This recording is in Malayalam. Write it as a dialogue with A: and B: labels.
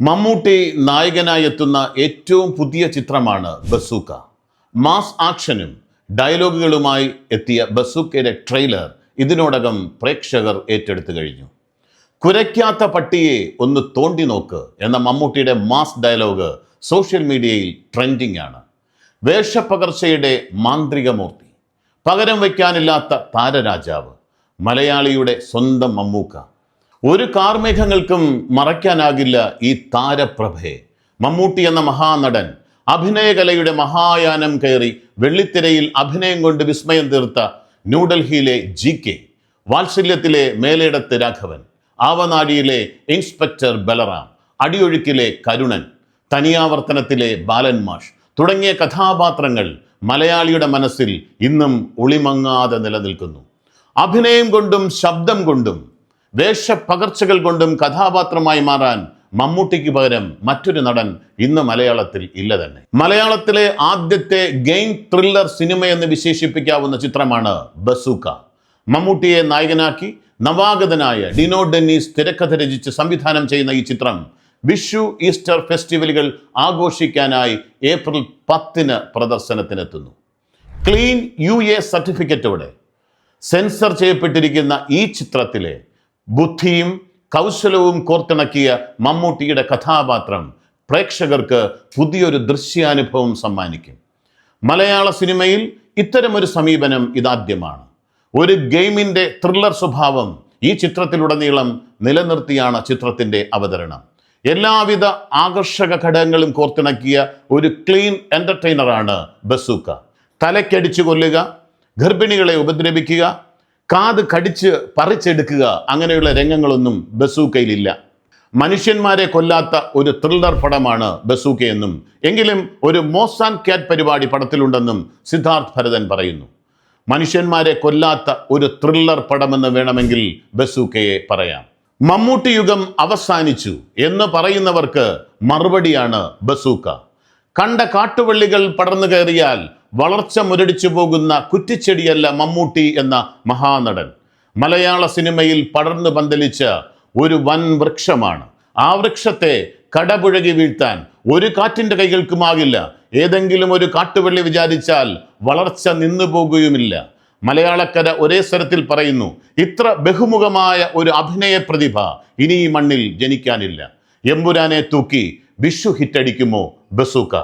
A: മമ്മൂട്ടി നായകനായി എത്തുന്ന ഏറ്റവും പുതിയ ചിത്രമാണ് ബസൂക്ക. മാസ് ആക്ഷനും ഡയലോഗുകളുമായി എത്തിയ ബസൂക്കയുടെ ട്രെയിലർ ഇതിനോടകം പ്രേക്ഷകർ ഏറ്റെടുത്തു കഴിഞ്ഞു. കുരയ്ക്കാത്ത പട്ടിയെ ഒന്ന് തോണ്ടി നോക്ക് എന്ന മമ്മൂട്ടിയുടെ മാസ് ഡയലോഗ് സോഷ്യൽ മീഡിയയിൽ ട്രെൻഡിംഗ് ആണ്. വേഷപ്പകർച്ചയുടെ മാന്ത്രികമൂർത്തി. പകരം വയ്ക്കാനില്ലാത്ത താരരാജാവ്. മലയാളിയുടെ സ്വന്തം മമ്മൂക്ക. ഒരു കാർമേഘങ്ങൾക്കും മറയ്ക്കാനാകില്ല ഈ താരപ്രഭയെ. മമ്മൂട്ടി എന്ന മഹാനടൻ അഭിനയകലയുടെ മഹായാനം കയറി വെള്ളിത്തിരയിൽ അഭിനയം കൊണ്ട് വിസ്മയം തീർത്ത ന്യൂഡൽഹിയിലെ ജി കെ വാത്സല്യത്തിലെ മേലേടത്ത് രാഘവൻ ആവനാടിയിലെ ഇൻസ്പെക്ടർ ബലറാം അടിയൊഴുക്കിലെ കരുണൻ തനിയാവർത്തനത്തിലെ ബാലൻ മാഷ് തുടങ്ങിയ കഥാപാത്രങ്ങൾ മലയാളിയുടെ മനസ്സിൽ ഇന്നും ഒളിമങ്ങാതെ നിലനിൽക്കുന്നു. അഭിനയം കൊണ്ടും ശബ്ദം കൊണ്ടും വേഷപ്പകർച്ചകൾ കൊണ്ടും കഥാപാത്രമായി മാറാൻ മമ്മൂട്ടിക്ക് പകരം മറ്റൊരു നടൻ ഇന്ന് മലയാളത്തിൽ ഇല്ല തന്നെ. മലയാളത്തിലെ ആദ്യത്തെ ഗെയിം ത്രില്ലർ സിനിമ എന്ന് വിശേഷിപ്പിക്കാവുന്ന ചിത്രമാണ് ബസൂക്ക. മമ്മൂട്ടിയെ നായകനാക്കി നവാഗതനായ ഡിനോ ഡെന്നീസ് തിരക്കഥ രചിച്ച് സംവിധാനം ചെയ്യുന്ന ഈ ചിത്രം വിഷു ഈസ്റ്റർ ഫെസ്റ്റിവലുകൾ ആഘോഷിക്കാനായി ഏപ്രിൽ പത്തിന് പ്രദർശനത്തിനെത്തുന്നു. ക്ലീൻ യു എ സർട്ടിഫിക്കറ്റോടെ സെൻസർ ചെയ്യപ്പെട്ടിരിക്കുന്ന ഈ ചിത്രത്തിലെ ബുദ്ധിയും കൗശലവും കോർത്തിണക്കിയ മമ്മൂട്ടിയുടെ കഥാപാത്രം പ്രേക്ഷകർക്ക് പുതിയൊരു ദൃശ്യാനുഭവം സമ്മാനിക്കും. മലയാള സിനിമയിൽ ഇത്തരമൊരു സമീപനം ഇതാദ്യമാണ്. ഒരു ഗെയിമിന്റെ ത്രില്ലർ സ്വഭാവം ഈ ചിത്രത്തിലുടനീളം നിലനിർത്തിയാണ് ചിത്രത്തിന്റെ അവതരണം. എല്ലാവിധ ആകർഷക ഘടകങ്ങളും കോർത്തിണക്കിയ ഒരു ക്ലീൻ എന്റർടൈനറാണ് ബസൂക്ക. തലക്കടിച്ചു കൊല്ലുക ഗർഭിണികളെ ഉപദ്രവിക്കുക കാത് കടിച്ച് പറിച്ചെടുക്കുക. അങ്ങനെയുള്ള രംഗങ്ങളൊന്നും ബസൂക്കയിലില്ല. മനുഷ്യന്മാരെ കൊല്ലാത്ത ഒരു ത്രില്ലർ പടമാണ് ബസൂക്കയെന്നും എങ്കിലും ഒരു മോസാൻ ക്യാറ്റ് പരിപാടി പടത്തിലുണ്ടെന്നും സിദ്ധാർത്ഥ് ഭരതൻ പറയുന്നു. മനുഷ്യന്മാരെ കൊല്ലാത്ത ഒരു ത്രില്ലർ പടമെന്ന് വേണമെങ്കിൽ ബസൂക്കയെ പറയാം. മമ്മൂട്ടി യുഗം അവസാനിച്ചു എന്ന് പറയുന്നവർക്ക് മറുപടിയാണ് ബസൂക്ക. കണ്ട കാട്ടുവള്ളികൾ പടർന്നു കയറിയാൽ വളർച്ച മുരടിച്ചു പോകുന്ന കുറ്റിച്ചെടിയല്ല മമ്മൂട്ടി എന്ന മഹാനടൻ. മലയാള സിനിമയിൽ പടർന്നു പന്തലിച്ച ഒരു വൻ വൃക്ഷമാണ്. ആ വൃക്ഷത്തെ കടപുഴകി വീഴ്ത്താൻ ഒരു കാറ്റിന്റെ കൈകൾക്കുമാകില്ല. ഏതെങ്കിലും ഒരു കാട്ടുവള്ളി വിചാരിച്ചാൽ വളർച്ച നിന്നു പോകുകയുമില്ല. മലയാളക്കര ഒരേ സ്വരത്തിൽ പറയുന്നു ഇത്ര ബഹുമുഖമായ ഒരു അഭിനയ പ്രതിഭ ഇനി മണ്ണിൽ ജനിക്കാനില്ല. എമ്പുരാനെ തൂക്കി വിഷു ഹിറ്റടിക്കുമോ ബസൂക്ക?